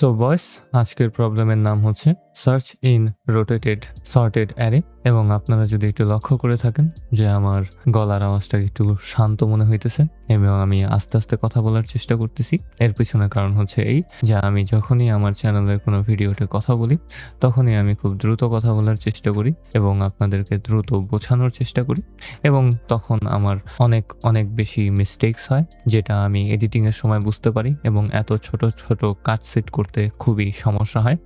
So বয়স আজকের প্রবলেমের নাম হচ্ছে search in rotated sorted array এবং আপনারা যদি একটু লক্ষ্য করে থাকেন যে আমার গলার আওয়াজটা একটু শান্ত মনে হইতেছে এবং আমি আস্তে আস্তে কথা বলার চেষ্টা করতেছি। এর পিছনে কারণ হচ্ছে এই যে আমি যখনই আমার চ্যানেলের কোনো ভিডিওতে কথা বলি, তখনই আমি খুব দ্রুত কথা বলার চেষ্টা করি এবং আপনাদেরকে দ্রুত বোঝানোর চেষ্টা করি এবং তখন আমার অনেক অনেক বেশি মিস্টেকস হয় যেটা আমি এডিটিংয়ের সময় বুঝতে পারি এবং এত ছোট ছোট কাট সেট করতে খুবই সমস্যা হয়।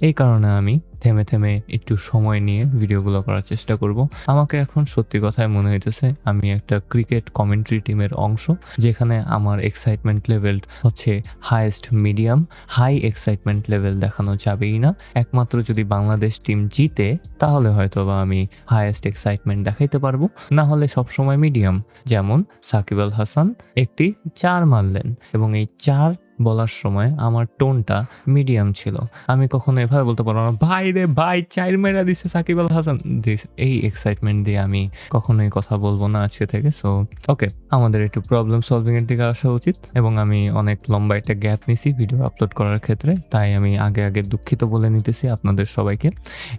এই কারণে আমি থেমে থেমে একটু সময় নিয়ে ভিডিওগুলো করার চেষ্টা করব। আমাকে এখন সত্যি কথায় মনে হইতেছে আমি একটা ক্রিকেট কমেন্ট্রি টিমের অংশ, যেখানে আমার এক্সাইটমেন্ট লেভেল হচ্ছে highest medium high excitement level দেখানো যাবেই না। একমাত্র যদি বাংলাদেশ টিম জিতে, তাহলে হয়তো বা আমি হাইয়েস্ট এক্সাইটমেন্ট দেখাইতে পারব। না হলে সবসময় মিডিয়াম যেমন সাকিব আল হাসান, একটি চার মারলেন। এবং এই চার বলার সময় আমার টোনটা মিডিয়াম ছিল। আমি কখনো এভাবে বলতে পারব না, ভাই রে ভাই, চাইর মেরা দিছে সাকিব আল হাসান। This- এই এক্সাইটমেন্ট দিয়ে আমি কখনোই কথা বলব না আজকে থেকে। সো ওকে আমাদের একটু প্রবলেম সলভিং এর দিকে আসা উচিত এবং আমি অনেক লম্বা একটা গ্যাপ নিছি ভিডিও আপলোড করার ক্ষেত্রে, তাই আমি আগে আগে দুঃখিত বলে নিতেছি আপনাদের সবাইকে।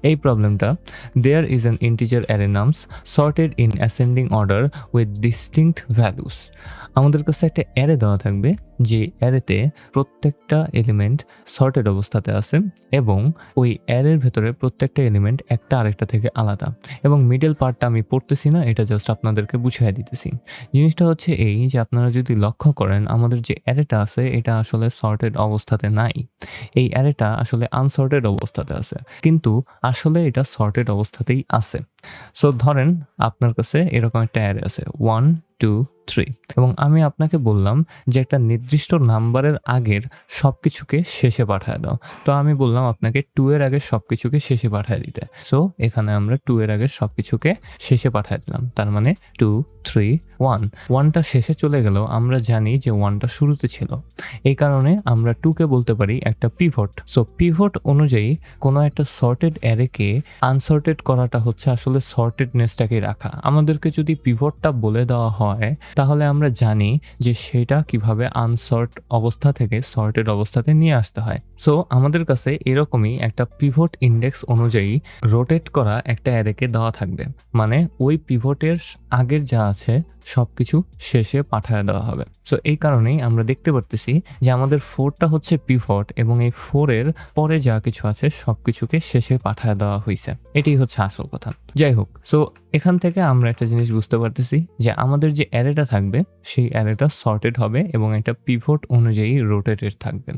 এই প্রবলেমটা there is an integer array nums sorted in ascending order with distinct values আমাদের কাছে একটা অ্যারে দেওয়া থাকবে, যে অ্যারেতে প্রত্যেকটা এলিমেন্ট সর্টেড অবস্থাতে আছে এবং ওই অ্যারের ভেতরে প্রত্যেকটা এলিমেন্ট একটা আরেকটা থেকে আলাদা। এবং মিডল পার্টটা আমি পড়তেছি না, এটা জাস্ট আপনাদেরকে বুঝিয়ে দিতেছি। জিনিসটা হচ্ছে এই যে আপনারা যদি লক্ষ্য করেন, আমাদের যে অ্যারেটা আছে, এটা আসলে সর্টেড অবস্থাতে নাই। এই অ্যারেটা আসলে আনসর্টেড অবস্থাতে আছে। কিন্তু আসলে এটা সর্টেড অবস্থাতেই আছে। সো ধরেন আপনার কাছে এরকম একটা অ্যারে আছে ওয়ান টু থ্রি এবং আমি আপনাকে বললাম যে একটা নির্দিষ্ট নাম্বারের আগের সব কিছুকে শেষে পাঠায় দাও। তো আমি বললাম আপনাকে টু এর আগে সব কিছুকে শেষে পাঠায় দিতে। সো এখানে আমরা টু এর আগে সব কিছুকে শেষে পাঠায় দিলাম। তার মানে টু থ্রি ওয়ান ওয়ানটা শেষে চলে গেলেও আমরা জানি যে ওয়ানটা শুরুতে ছিল। এই কারণে আমরা টুকে বলতে পারি একটা পিভট সো পিভট অনুযায়ী কোনো একটা সর্টেড অ্যারেকে আনসর্টেড করাটা হচ্ছে আসলে সর্টেডনেসটাকে রাখা। আমাদেরকে যদি পিভটটা বলে দেওয়া হয়, তাহলে আমরা জানি যে সেটা কীভাবে আনসর্ট অবস্থা থেকে সর্টেড অবস্থাতে নিয়ে আসতে হয়। সো আমাদের কাছে এরকমই একটা পিভট ইন্ডেক্স অনুযায়ী রোটেট করা একটা অ্যারেকে দেওয়া থাকবে। মানে ওই পিভটের আগের যা আছে সবকিছু শেষে পাঠায় দেওয়া হবে। সো এই কারণেই আমরা দেখতে পারতেছি যে আমাদের ফোরটা হচ্ছে পিভট এবং এই ফোরের পরে যা কিছু আছে সব কিছুকে শেষে পাঠায় দেওয়া হয়েছে এটাই হচ্ছে আসল কথা। যাই হোক সো এখান থেকে আমরা একটা জিনিস বুঝতে পারতেছি যে আমাদের যে অ্যারেটা থাকবে, সেই অ্যারেটা সর্টেড হবে এবং একটা পিভট অনুযায়ী রোটেটেড থাকবে।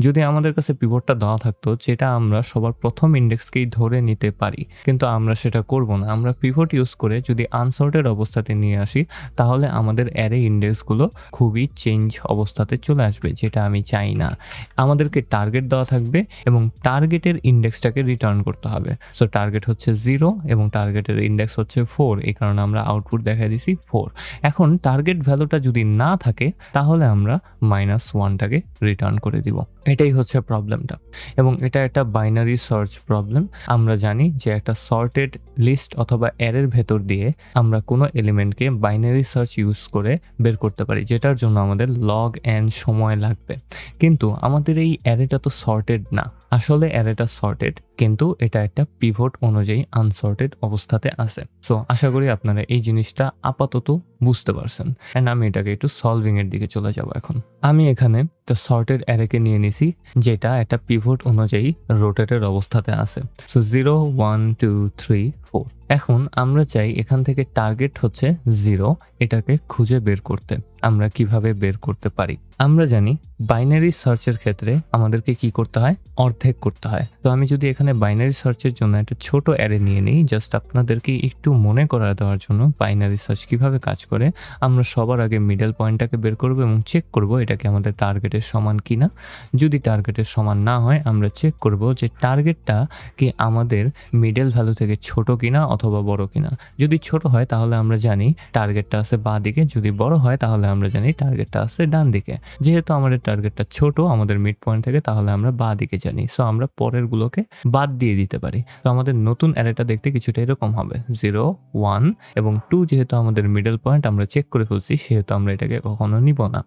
যদি আমাদের কাছে পিভটটা দেওয়া থাকতো, যেটা আমরা সবার প্রথম ইন্ডেক্সকেই ধরে নিতে পারি, কিন্তু আমরা সেটা করব না। আমরা পিভট ইউজ করে যদি আনসর্টেড অবস্থাতে নিয়ে আসি তাহলে আমাদের অ্যারে ইন্ডেক্সগুলো খুবই চেঞ্জ অবস্থাতে চলে আসবে, যেটা আমি চাই না। আমাদেরকে টার্গেট দেওয়া থাকবে এবং টার্গেটের ইন্ডেক্সটাকে রিটার্ন করতে হবে। সো টার্গেট হচ্ছে জিরো এবং টার্গেটের ইন্ডেক্স হচ্ছে ফোর এই কারণে আমরা আউটপুট দেখা দিছি ফোর এখন টার্গেট ভ্যালুটা যদি না থাকে, তাহলে আমরা মাইনাস ওয়ানটাকে রিটার্ন করে দিব। এটাই হচ্ছে প্রবলেমটা। এবং এটা একটা বাইনারি সার্চ প্রবলেম আমরা জানি যে একটা সর্টেড লিস্ট অথবা অ্যারের ভেতর দিয়ে আমরা কোনো এলিমেন্টকে বাইনারি সার্চ ইউজ করে বের করতে পারি, যেটার জন্য আমাদের লগ অ্যান্ড সময় লাগবে। কিন্তু আমাদের এই অ্যারেটা তো সর্টেড না। আসলে অ্যারেটা সর্টেড কিন্তু এটা একটা পিভট অনুযায়ী আনসর্টেড অবস্থাতে আছে। সো আশা করি আপনারা এই জিনিসটা আপাতত বুঝতে পারছেন। অ্যান্ড আমি এটাকে একটু সলভিং এর দিকে চলে যাব এখন। আমি এখানে একটা সর্টেড অ্যারেকে নিয়ে নিছি, যেটা একটা পিভট অনুযায়ী রোটেটের অবস্থাতে আছে। So zero one two three four এখন আমরা চাই এখান থেকে টার্গেট হচ্ছে জিরো এটাকে খুঁজে বের করতে। আমরা কীভাবে বের করতে পারি? আমরা জানি বাইনারি সার্চের ক্ষেত্রে আমাদেরকে কি করতে হয়? অর্ধেক করতে হয়। তো আমি যদি এখানে বাইনারি সার্চের জন্য একটা ছোট অ্যারে নিয়ে নিই জাস্ট আপনাদেরকে একটু মনে করা দেওয়ার জন্য বাইনারি সার্চ কীভাবে কাজ করে আমরা সবার আগে মিডল পয়েন্টটাকে বের করব এবং চেক করব এটা কি আমাদের টার্গেটের সমান কিনা। যদি টার্গেটের সমান না হয়, আমরা চেক করব যে টার্গেটটা কি আমাদের মিডল ভ্যালু থেকে ছোট কিনা অথবা বড় কিনা। যদি ছোট হয়, তাহলে আমরা জানি টার্গেটটা আছে বা দিকে। যদি বড় হয়, তাহলে আমরা জানি টার্গেটটা আছে ডান দিকে। যেহেতু আমাদের টার্গেটটা ছোট, আমাদের মিড পয়েন্ট থেকে, তাহলে আমরা বা দিকে জানি। সো আমরা পরের গুলোকে বাদ দিয়ে দিতে পারি। তো আমাদের নতুন অ্যারেটা দেখতে কিছুটা এরকম হবে। জিরো ওয়ান এবং টু যেহেতু আমাদের মিডল পয়েন্ট আমরা চেক করে ফেলছি, সেহেতু আমরা এটাকে কখনো নিব না।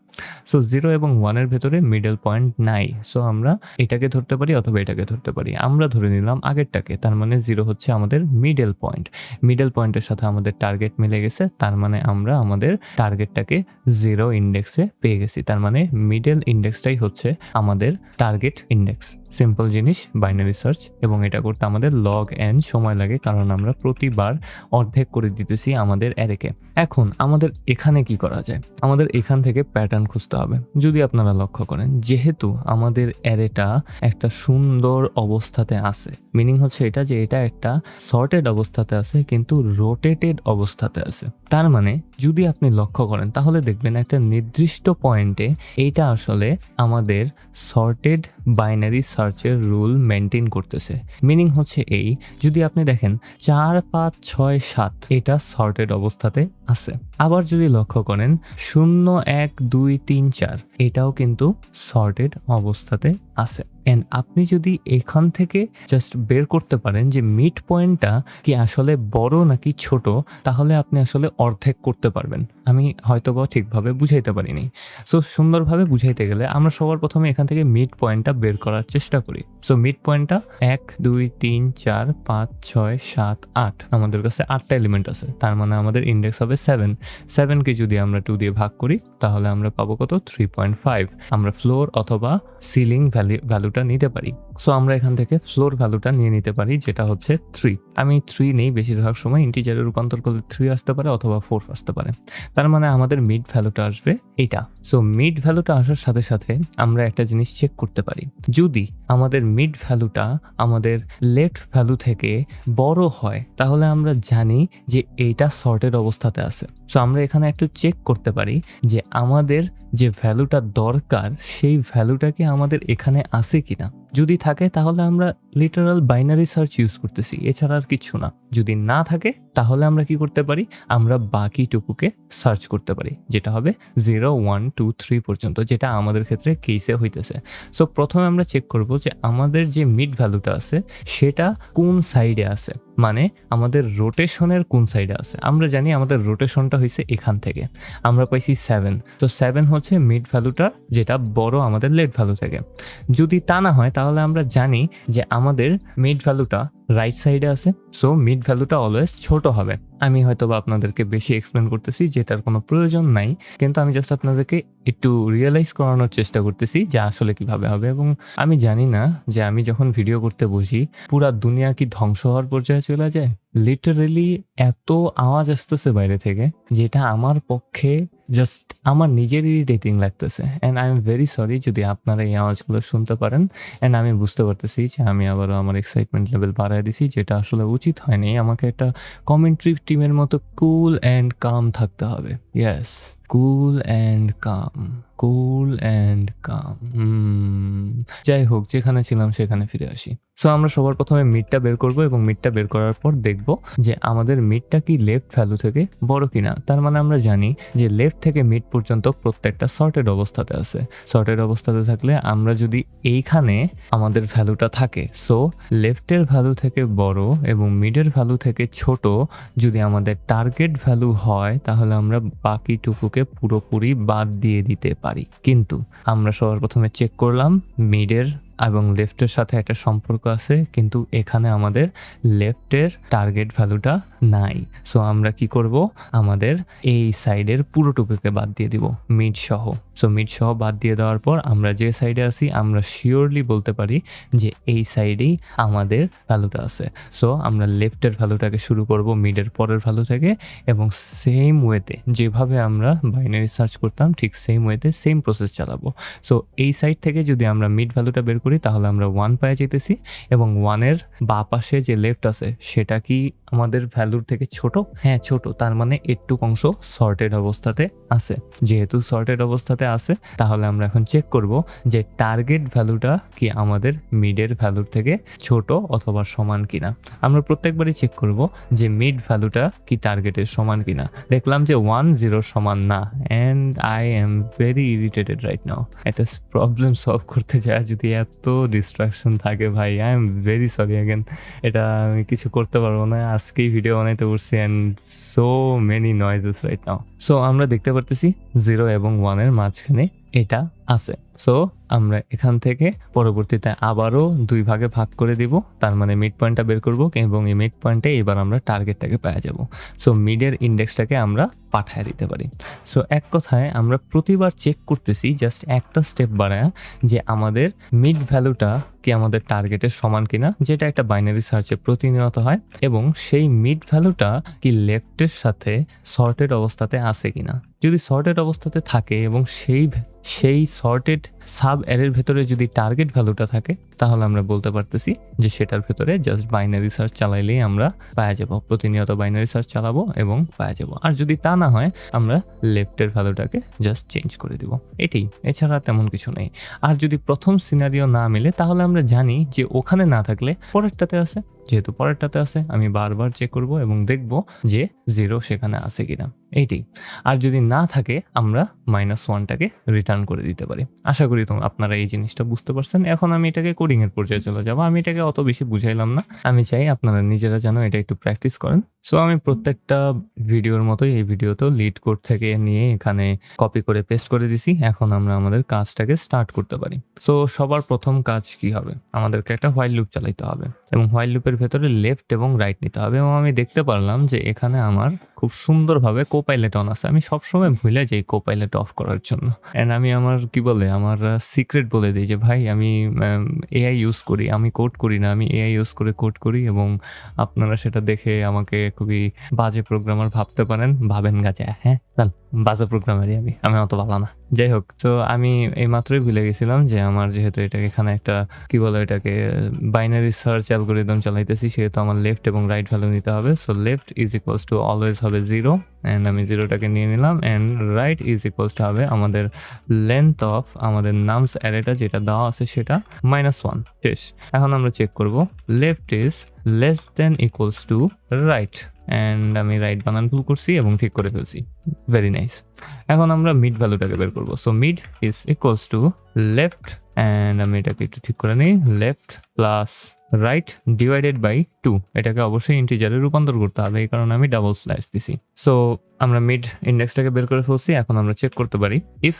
সো জিরো এবং ওয়ানের ভেতরে মিডল পয়েন্ট নাই। সো আমরা এটাকে ধরতে পারি অথবা এটাকে ধরতে পারি। আমরা ধরে নিলাম আগেরটাকে, তার মানে জিরো হচ্ছে আমাদের মিডল পয়েন্ট মিডল পয়েন্টের সাথে আমাদের টার্গেট মিলে গেছে, তার মানে আমরা আমাদের টার্গেটটাকে জিরো ইন্ডেক্সে পেয়ে গেছি। তার মানে মিডল ইন্ডেক্সটাই হচ্ছে আমাদের টার্গেট ইন্ডেক্স সিম্পল জিনিস বাইনারি সার্চ এবং এটা করতে আমাদের লগ এন সময় লাগে, কারণ আমরা প্রতিবার অর্ধেক করে দিতেছি আমাদের অ্যারেকে এখন আমাদের এখানে কি করা যায়? আমাদের এখান থেকে প্যাটার্ন খুঁজতে হবে। যদি আপনারা লক্ষ্য করেন, যেহেতু আমাদের অ্যারেটা একটা সুন্দর অবস্থাতে আছে মিনিং হচ্ছে এটা যে এটা একটা সর্টেড অবস্থাতে আছে, কিন্তু রোটেটেড অবস্থাতে আছে। তার মানে যদি আপনি লক্ষ্য করেন, তাহলে দেখবেন একটা নির্দিষ্ট পয়েন্টে এইটা আসলে আমাদের সর্টেড বাইনারি সার্চের রুল মেনটেন করতেছে। মিনিং হচ্ছে এই, যদি আপনি দেখেন চার, পাঁচ, ছয়, সাত, এটা সর্টেড অবস্থাতে আছে। আবার যদি লক্ষ্য করেন, শূন্য এক দুই তিন চার, এটাও কিন্তু সর্টেড অবস্থাতে আছে। অ্যান্ড আপনি যদি এখান থেকে জাস্ট বের করতে পারেন যে মিড পয়েন্টটা কি আসলে বড় নাকি ছোট, তাহলে আপনি আসলে অর্ধেক করতে পারবেন। আমি হয়তো বা ঠিকভাবে বুঝাইতে পারিনি। সো সুন্দরভাবে বুঝাইতে গেলে আমরা সবার প্রথমে এখান থেকে মিড পয়েন্টটা বের করার চেষ্টা করি। সো মিড পয়েন্টটা এক, দুই, তিন, চার, পাঁচ, ছয়, সাত, আট, আমাদের কাছে আটটা এলিমেন্ট আছে। তার মানে আমাদের ইন্ডেক্স হবে সেভেন সেভেনকে যদি আমরা টু দিয়ে ভাগ করি, তাহলে আমরা পাবো কত? থ্রি পয়েন্ট ফাইভ আমরা ফ্লোর অথবা সিলিং ভ্যালু ভ্যালুটা নিতে পারি। সো আমরা এখান থেকে ফ্লোর ভ্যালুটা নিয়ে নিতে পারি, যেটা হচ্ছে থ্রি আমি থ্রি নেই, বেশিরভাগ সময় ইন্টিজারে রূপান্তর করলে থ্রি আসতে পারে অথবা ফোর আসতে পারে। তার মানে আমাদের মিড ভ্যালুটা আসবে এটা। সো মিড ভ্যালুটা আসার সাথে সাথে আমরা একটা জিনিস চেক করতে পারি। যদি আমাদের মিড ভ্যালুটা আমাদের লেফট ভ্যালু থেকে বড় হয়, তাহলে আমরা জানি যে এইটা সর্টেড অবস্থাতে আছে। সো আমরা এখানে একটু চেক করতে পারি যে আমাদের যে ভ্যালুটা দরকার, সেই ভ্যালুটাকে আমাদের এখানে আছে কিনা। যদি থাকে, তাহলে আমরা লিটারাল বাইনারি সার্চ ইউজ করতেছি, এছাড়া আর কিছু না। যদি না থাকে, তাহলে আমরা কি করতে পারি? আমরা বাকিটুকুকে সার্চ করতে পারি, যেটা হবে জিরো ওয়ান টু থ্রি পর্যন্ত, যেটা আমাদের ক্ষেত্রে কেসে হইতেছে। সো প্রথমে আমরা চেক করব যে আমাদের যে মিড ভ্যালুটা আছে, সেটা কোন সাইডে আছে। মানে আমাদের রোটেশনের কোন সাইডে আছে? আমরা জানি আমাদের রোটেশনটা হয়েছে এখান থেকে। আমরা পাইছি সেভেন তো সেভেন হচ্ছে মিড ভ্যালুটা যেটা বড় আমাদের লেট ভ্যালু থেকে। যদি তা না হয়, তাহলে আমরা জানি যে আমাদের মিড ভ্যালুটা রাইট সাইডে আছে। সো মিড ভ্যালুটা অলওয়েজ ছোট হবে। আমি হয়তো বা আপনাদেরকে বেশি এক্সপ্লেন করতেছি, যেটার কোনো প্রয়োজন নাই। কিন্তু আমি জাস্ট আপনাদেরকে একটু রিয়েলাইজ করানোর চেষ্টা করতেছি যে আসলে কীভাবে হবে। এবং আমি জানি না যে আমি যখন ভিডিও করতে বসি, পুরা দুনিয়া কি ধ্বংস হওয়ার পর্যায়ে চলে যায়? লিটারেলি এত আওয়াজ আসতেছে বাইরে থেকে, যেটা আমার পক্ষে জাস্ট আমার নিজের ইরিটেটিং লাগতেছে। And I am very sorry যদি আপনারা এই আওয়াজগুলো শুনতে পারেন। অ্যান্ড আমি বুঝতে পারতেছি যে আমি আবারও আমার এক্সাইটমেন্ট লেভেল বাড়ায় দিছি, যেটা আসলে উচিত হয়নি। আমাকে একটা কমেন্ট্রি টিমের মতো কুল অ্যান্ড কাম থাকতে হবে। Yes cool and calm cool and calm যাই হোক, যেখানে ছিলাম সেখানে ফিরে আসি। সো আমরা সবার প্রথমে মিডটা বের করব এবং মিডটা বের করার পর দেখব যে আমাদের মিডটা কি লেফট ভ্যালু থেকে বড় কিনা। তার মানে আমরা জানি যে লেফট থেকে মিড পর্যন্ত প্রত্যেকটা সর্টেড অবস্থাতে আছে। সর্টেড অবস্থাতে থাকলে আমরা যদি এইখানে আমাদের ভ্যালুটা থাকে সো লেফটের ভ্যালু থেকে বড় এবং মিডের ভ্যালু থেকে ছোট যদি আমাদের টার্গেট ভ্যালু হয়, তাহলে আমরা বাকিটুকুকে পুরোপুরি বাদ দিয়ে দিতে পারি। কিন্তু আমরা সবার প্রথমে চেক করলাম মিডের এবং লেফটের সাথে একটা সম্পর্ক আছে, কিন্তু এখানে আমাদের লেফটের টার্গেট ভ্যালুটা নাই। সো আমরা কি করব? আমাদের এই সাইডের পুরোটুকুকে বাদ দিয়ে দিব মিড সহ সো মিড সহ বাদ দিয়ে দেওয়ার পর আমরা যে সাইডে আছি, আমরা শিওরলি বলতে পারি যে এই সাইডেই আমাদের ভ্যালুটা আছে। সো আমরা লেফটের ভ্যালুটাকে শুরু করব মিডের পরের ভ্যালু থেকে এবং সেম ওয়েতে যেভাবে আমরা বাইনারি সার্চ করতাম, ঠিক সেম ওয়েতে সেম প্রসেস চালাবো। সো এই সাইড থেকে যদি আমরা মিড ভ্যালুটা বের করি, তাহলে আমরা ওয়ান পায়ে যেতেছি এবং ওয়ানের বা পাশে যে লেফট আছে, সেটা কি আমাদের ভ্যালুর থেকে ছোট? হ্যাঁ ছোট। তার মানে একটু অংশ সর্টেড অবস্থাতে আছে। যেহেতু সর্টেড অবস্থাতে অবস্থাতে আছে, তাহলে আমরা এখন চেক করব যে টার্গেট ভ্যালুটা কি আমাদের মিডের ভ্যালুর থেকে ছোট অথবা সমান কিনা। আমরা প্রত্যেকবারই চেক করব যে মিড ভ্যালুটা কি টার্গেটের সমান কিনা। দেখলাম যে ওয়ান জিরো সমান না and I am very irritated right now একটা প্রবলেম সলভ করতে যায়, যদি এত ডিস্ট্রাকশন থাকে ভাই। I am very sorry again এটা আমি কিছু করতে পারব না, আজকেই ভিডিও বানাইতে বসছি and so many noises right now so আমরা দেখতে পারতেছি জিরো এবং ওয়ানের মাঝখানে এটা আছে। সো আমরা এখান থেকে পরবর্তীতে আবারও দুই ভাগে ভাগ করে দিব। তার মানে মিড পয়েন্টটা বের করব এবং এই মিড পয়েন্টে এবার আমরা টার্গেটটাকে পেয়ে যাব। সো মিডের ইন্ডেক্সটাকে আমরা পাঠায় দিতে পারি। সো এক কথায় আমরা প্রতিবার চেক করতেছি জাস্ট একটা স্টেপ বাড়ায় যে আমাদের মিড ভ্যালুটা কি আমাদের টার্গেটের সমান কিনা, যেটা একটা বাইনারি সার্চে প্রতিনিয়ত হয় এবং সেই মিড ভ্যালুটা কি লেফটের সাথে সর্টেড অবস্থাতে আছে কিনা। যদি সর্টেড অবস্থাতে থাকে এবং সেই সেই সর্টেড সাব অ্যারের ভেতরে যদি টার্গেট ভ্যালুটা থাকে, তাহলে আমরা বলতে পারতেছি যে সেটার ভেতরে জাস্ট বাইনারি সার্চ চালাইলেই আমরা পাওয়া যাব। প্রতিনিয়ত বাইনারি সার্চ চালাবো এবং পাওয়া যাব। আর যদি তা না হয়, আমরা লেফটের ভ্যালুটাকে জাস্ট চেঞ্জ করে দিব। এটি এছাড়া তেমন কিছু নেই। আর যদি প্রথম সিনারিও না মিলে, তাহলে আমরা জানি যে ওখানে না থাকলে পরেরটাতে আছে। যেহেতু পরেরটাতে আছে, আমি বারবার চেক করব এবং দেখব যে জিরো সেখানে আছে কিনা। এইটি আর যদি না থাকে, আমরা মাইনাস ওয়ানটাকে রিটার্ন করে দিতে পারি। আশা করি তো আপনারা এই জিনিসটা বুঝতে পারছেন। এখন আমি এটাকে কোডিং এর পর্যায়ে চলে যাব। আমি এটাকে অত বেশি বুঝাইলাম না। আমি চাই আপনারা নিজেরা যেন এটা একটু প্র্যাকটিস করেন। সো আমি প্রত্যেকটা ভিডিওর মতোই এই ভিডিওতেও লিড কোড থেকে নিয়ে এখানে কপি করে পেস্ট করে দিছি। এখন আমরা আমাদের কাজটাকে স্টার্ট করতে পারি। সো সবার প্রথম কাজ কি হবে? আমাদেরকে একটা হোয়াইল লুপ চালাইতে হবে এবং হোয়াইল লুপের ভেতরে লেফট এবং রাইট নিতে হবে। এবং আমি দেখতে পারলাম যে এখানে আমার খুব সুন্দরভাবে কোপাইলেট অন আছে। আমি সবসময় ভুলে যাই কোপাইলেট অফ করার জন্য। অ্যান্ড আমি আমার, কি বলে, আমার সিক্রেট বলে দিই যে, ভাই, আমি এআই ইউজ করি, আমি কোড করি না, আমি এআই ইউজ করে কোড করি এবং আপনারা সেটা দেখে আমাকে খুবই বাজে প্রোগ্রামার ভাবতে পারেন। ভাবেন গাছে হ্যাঁ বাজে প্রোগ্রামারই আমি আমি অত ভালো না। যাই হোক তো আমি এই মাত্রই ভুলে গেছিলাম যে আমার যেহেতু এটাকে এখানে একটা, কি বলে এটাকে বাইনারি সার্চ অ্যালগোরিদম চালাইতেছি, সেহেতু আমার লেফট এবং রাইট ভ্যালু নিতে হবে। So left is equals to always হবে জিরো অ্যান্ড আমি জিরোটাকে নিয়ে নিলাম and right is equals to হবে আমাদের লেন্থ অফ আমাদের নামস অ্যারেটা যেটা দেওয়া আছে সেটা মাইনাস ওয়ান শেষ। এখন আমরা চেক করব left is less than equals to right and আমি রাইট বানান ভুল করছি এবং ঠিক করে ফেলছি। ভেরি নাইস এখন আমরা মিড ভ্যালুটাকে বের করব। So mid is equals to left and আমি এটাকে একটু ঠিক করে নিই। Left plus right divided by two এটাকে অবশ্যই ইন্টিজারে রূপান্তর করতে হবে, এই কারণে আমি ডাবল স্ল্যাশ দিছি। সো আমরা মিড ইন্ডেক্সটাকে বের করে ফেলছি, এখন আমরা চেক করতে পারি। If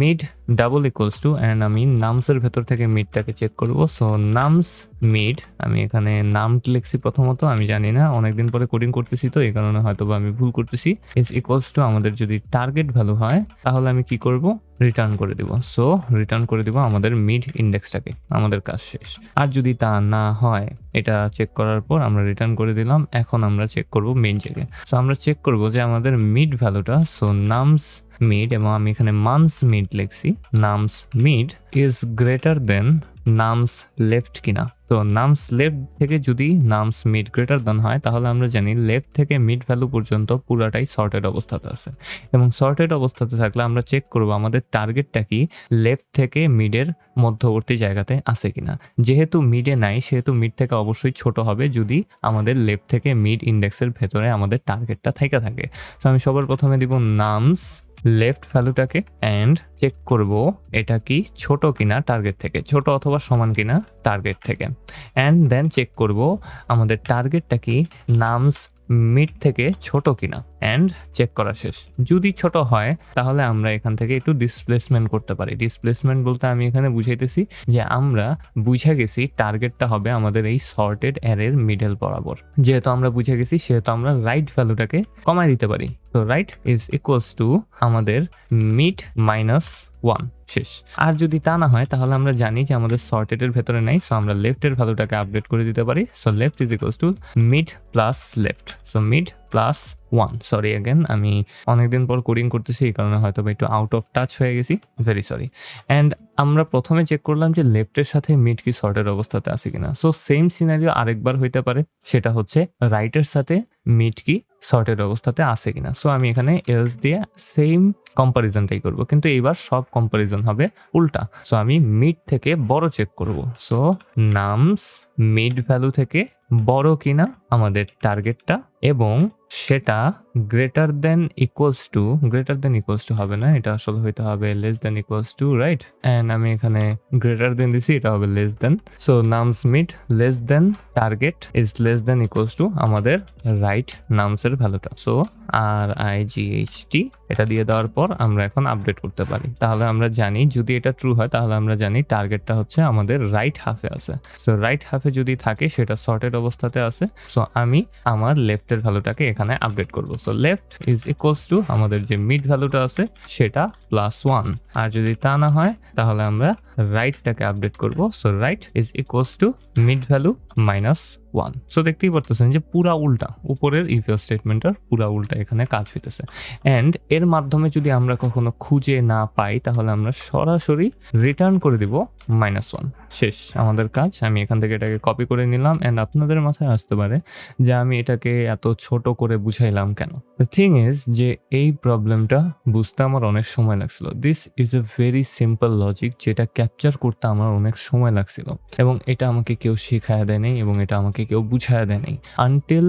mid double equals to and আমি নামসের ভেতর থেকে মিডটাকে চেক করব। সো নামস মিড আমি এখানে নামটি লিখছি প্রথমত, আমি জানি না, অনেকদিন পরে কোডিং করতেছি তো, এই কারণে হয়তো বা আমি ভুল করতেছি। ইজ ইকুয়ালস টু আমাদের যদি টার্গেট ভ্যালু হয়, তাহলে আমি কি করব? রিটার্ন করে দিব। সো রিটার্ন করে দিব আমাদের মিড ইন্ডেক্সটাকে আমাদের কাজ শেষ। আর যদি তা না হয়, এটা চেক করার পর আমরা রিটার্ন করে দিলাম, এখন আমরা চেক করব মেইন জায়গায় সো আমরা চেক করব যে আমাদের মিড ভ্যালুটা সো নামস মিড এবং আমি এখানে মান্থস মিড লিখছি nums mid is greater than nums left কিনা। তো নামস লেফট থেকে যদি নামস মিড গ্রেটার দেন হয়, তাহলে আমরা জানি লেফট থেকে মিড ভ্যালু পর্যন্ত পুরাটাই সর্টেড অবস্থাতে আছে। এবং সর্টেড অবস্থাতে থাকলে আমরা চেক করব আমাদের টার্গেটটা কি লেফট থেকে মিডের মধ্যবর্তী জায়গাতে আছে কিনা। যেহেতু মিডে নাই, সেহেতু মিড থেকে অবশ্যই ছোট হবে যদি আমাদের লেফট থেকে মিড ইন্ডেক্সের ভেতরে আমাদের টার্গেটটা থেকে থাকে। তো আমি সবার প্রথমে দিব নামস লেফট ভ্যালুটাকে অ্যান্ড চেক করব এটা কি ছোট কিনা টার্গেট থেকে, ছোট অথবা সমান কিনা টার্গেট থেকে। অ্যান্ড দেন চেক করব আমাদের টার্গেটটা কি নামস মিড থেকে ছোট কিনা। অ্যান্ড চেক করা শেষ। যদি ছোট হয়, তাহলে আমরা এখান থেকে একটু ডিসপ্লেসমেন্ট করতে পারি। ডিসপ্লেসমেন্ট বলতে আমি এখানে বুঝাইতেছি যে আমরা বুঝে গেছি টার্গেটটা হবে আমাদের এই সর্টেড অ্যারের মিডল বরাবর। যেহেতু আমরা বুঝে গেছি, সেহেতু আমরা রাইট ভ্যালুটাকে কমায় দিতে পারি। তো রাইট ইজ ইকুয়ালস টু আমাদের মিড মাইনাস ওয়ান শেষ। আর যদি তা না হয়, তাহলে আমরা জানি যে আমাদের সর্টেডের ভেতরে নাই সো আমরা লেফটের ভ্যালুটাকে আপডেট করে দিতে পারি। So left is equals to mid plus left so mid plus one sorry again আমি অনেকদিন পর কোডিং করতেছি, এই কারণে হয়তো একটু আউট অফ টাচ হয়ে গেছি। ভেরি সরি অ্যান্ড আমরা প্রথমে চেক করলাম যে লেফটের সাথে মিড কি শর্টের অবস্থাতে আছে কিনা। সো সেম সিনারিও আরেকবার হইতে পারে, সেটা হচ্ছে রাইটের সাথে মিড কি শর্টের অবস্থাতে আছে কিনা। সো আমি এখানে এলস দিয়ে সেম কম্পারিজনটাই করব। কিন্তু এইবার সব কম্পারিজন হবে উল্টা। সো আমি মিড থেকে বড় চেক করব। সো নামস মিড ভ্যালু থেকে বড় কিনা আমাদের টার্গেটটা এবং সেটা greater than equals to greater than equals to হবে না, এটা আসলে হইতে হবে less than equals to right and আমি এখানে গ্রেটার দেন দিছি, এটা হবে less than so nums mid less than target is less than equals to আমাদের রাইট নামসের ভ্যালুটা so R I G H T এটা দিয়ে দেওয়ার পর আমরা এখন আপডেট করতে পারি। তাহলে আমরা জানি যদি এটা ট্রু হয়, তাহলে আমরা জানি টার্গেটটা হচ্ছে আমাদের রাইট হাফে আছে। সো রাইট হাফে যদি থাকে, সেটা সর্টেড অবস্থাতে আছে। সো আমি আমার লেফটের ভ্যালুটাকে এখানে আপডেট করব। So left is equals to আমাদের যে মিড ভ্যালুটা আছে, সেটা প্লাস ওয়ান আর যদি তা না হয়, তাহলে আমরা রাইটটাকে আপডেট করব। So right is equals to mid value minus one so দেখতেই পারতেছেন যে পুরা উল্টা, উপরের ইফিও স্টেটমেন্টের পুরা উল্টা এখানে কাজ হইতেছে। অ্যান্ড এর মাধ্যমে যদি আমরা কখনো খুঁজে না পাই, তাহলে আমরা সরাসরি রিটার্ন করে দিব মাইনাস ওয়ান শেষ, আমাদের কাজ। আমি এখান থেকে এটাকে কপি করে নিলাম। অ্যান্ড আপনাদের মাথায় আসতে পারে যে আমি এটাকে এত ছোট করে বুঝাইলাম কেন? থিং ইজ যে এই প্রবলেমটা বুঝতে আমার অনেক সময় লাগছিল। This is a very simple logic যেটা ক্যাপচার করতে আমার অনেক সময় লাগছিল। এবং এটা আমাকে কেউ শেখায় দেয়নি এবং এটা আমাকে কেউ বুঝায় দেয় নাই। আনটিল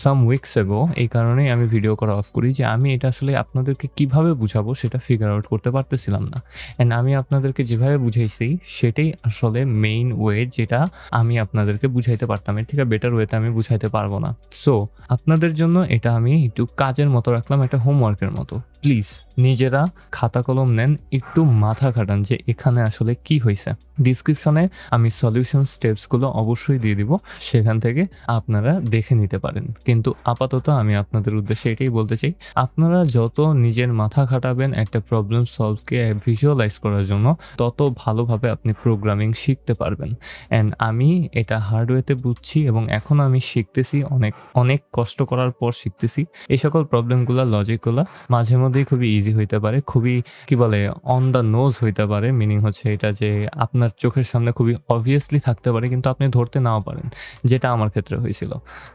সাম উইকস এগো এই কারণেই আমি ভিডিও করা অফ করি যে আমি এটা আসলে আপনাদেরকে কীভাবে বুঝাবো সেটা ফিগার আউট করতে পারতেছিলাম না। অ্যান্ড আমি আপনাদেরকে যেভাবে বুঝাইছি, সেটাই আসলে মেইন ওয়ে যেটা আমি আপনাদেরকে বুঝাইতে পারতাম। এর থেকে বেটার ওয়েতে আমি বুঝাইতে পারব না। সো আপনাদের জন্য এটা আমি একটু কাজের মতো রাখলাম, একটা হোমওয়ার্কের মতো। প্লিজ নিজেরা খাতা কলম নেন, একটু মাথা খাটান যে এখানে আসলে কি হয়েছে। ডিসক্রিপশনে আমি সলিউশন স্টেপসগুলো অবশ্যই দিয়ে দিব, সেখান থেকে আপনারা দেখে নিতে পারেন। কিন্তু আপাতত আমি আপনাদের উদ্দেশ্যে এটাই বলতে চাই, আপনারা যত নিজের মাথা খাটাবেন একটা প্রবলেম সলভকে ভিজুয়ালাইজ করার জন্য, তত ভালোভাবে আপনি প্রোগ্রামিং শিখতে পারবেন। অ্যান্ড আমি এটা হার্ডওয়েতে বুঝছি এবং এখন আমি শিখতেছি, অনেক অনেক কষ্ট করার পর শিখতেছি। এই সকল প্রবলেমগুলো লজিকগুলো মাঝে মধ্যেই খুবই ইজি হইতে পারে, খুবই, কি বলে অন দ্য নোজ হইতে পারে মিনিং হচ্ছে এটা যে আপনার চোখের সামনে খুবই অবভিয়াসলি থাকতে পারে, কিন্তু আপনি ধরতে নাও পারেন, যেটা আমার ক্ষেত্রে হয়েছিল।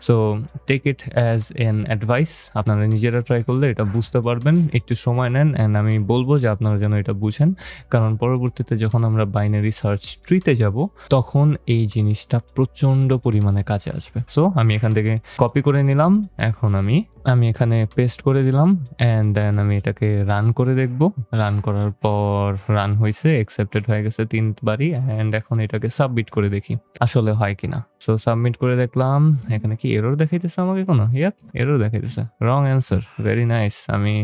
So take it as an advice আপনারা নিজেরা ট্রাই করলে এটা বুঝতে পারবেন, একটু সময় নেন অ্যান্ড আমি বলব যে আপনারা যেন এটা বুঝেন, কারণ পরবর্তীতে যখন আমরা বাইনারি সার্চ ট্রিতে যাব, তখন এই জিনিসটা প্রচণ্ড পরিমাণে কাজে আসবে। সো আমি এখান থেকে কপি করে নিলাম, এখন আমি আমি এখানে পেস্ট করে দিলাম অ্যান্ড দেন আমি এটাকে রান করে দেখব। রান করার পর রান হয়েছে অ্যাকসেপ্টেড হয়ে গেছে তিনবারই অ্যান্ড এখন এটাকে সাবমিট করে দেখি আসলে হয় কিনা। সো সাবমিট করে দেখলাম, এখানে কি এরর দেখাইতেছে আমাকে কোনো? ইয়াপ এরর দেখাইতেছে। রং অ্যান্সার ভেরি নাইস আমি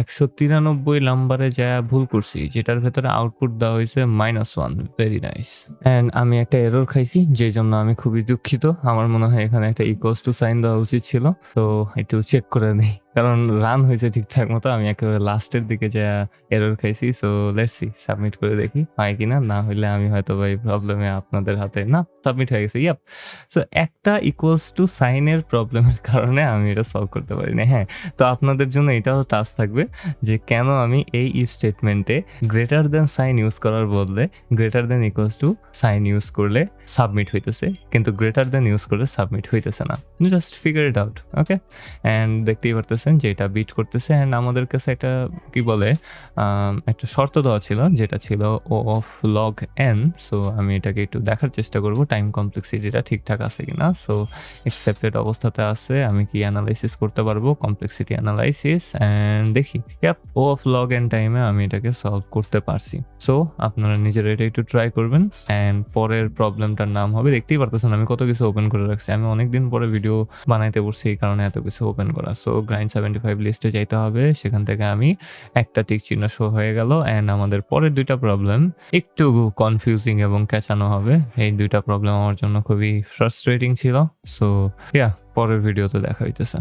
একশো তিরানব্বই নাম্বারে যা ভুল করছি, যেটার ভেতরে আউটপুট দেওয়া হয়েছে minus one very nice and আমি একটা এরর খাইছি যে জন্য আমি খুবই দুঃখিত। আমার মনে হয় এখানে একটা ইকোয়াস টু সাইন দেওয়া উচিত ছিল। তো একটু চেক করে নিই। কারণ রান হয়েছে ঠিকঠাক মতো, আমি একেবারে লাস্টের দিকে যা এরর খাইছি সো লেটসি সাবমিট করে দেখি, হয় কিনা না? হইলে আমি হয়তো এই প্রবলেমে আপনাদের হাতে, না সাবমিট হয়ে গেছে ইয়াপ সো একটা ইকুয়ালস টু সাইনের প্রবলেমের কারণে আমি এটা সলভ করতে পারি না হ্যাঁ। তো আপনাদের জন্য এটাও টাস্ক থাকবে যে কেন আমি এই ইফ স্টেটমেন্টে গ্রেটার দেন সাইন ইউজ করার বদলে greater than equals to sign use করলে সাবমিট হইতেছে, কিন্তু গ্রেটার দেন ইউজ করলে সাবমিট হইতেছে না। Just figure it out okay and দেখতেই পারতেছেন যে এটা বিট করতেছে অ্যান্ড আমাদের কাছে একটা, কি বলে একটা শর্ত দেওয়া ছিল, যেটা ছিল O of log n so আমি এটাকে একটু দেখার চেষ্টা করব টাইম কমপ্লেক্সিটিটা ঠিকঠাক আছে কিনা সো অ্যাকসেপ্টেড অবস্থাতে আছে, আমি কি অ্যানালাইসিস করতে পারব কমপ্লেক্সিটি অ্যানালাইসিস অ্যান্ড দেখি yup O of log n টাইমে আমি এটাকে সলভ করতে পারছি সো আপনারা নিজেরা এটা একটু ট্রাই করবেন অ্যান্ড পরের প্রবলেমটার নাম হবে, দেখতেই পারতেছেন আমি কত কিছু ওপেন করে রাখছি, আমি অনেকদিন পরে ভিডিও বানাইতে বসছি, এই কারণে এত কিছু ওপেন করা সো গ্রাইন্ড সেভেন্টি ফাইভ লিস্টে যাইতে হবে। সেখান থেকে আমি একটা টিক চিহ্ন শো হয়ে গেল অ্যান্ড আমাদের পরের দুইটা প্রবলেম একটু কনফিউজিং এবং ক্যাচানো হবে। এই দুইটা প্রবলেম আমার জন্য খুবই ফ্রাস্ট্রেটিং ছিল। সো ইয়া পরের ভিডিওতে দেখা হইতেছে।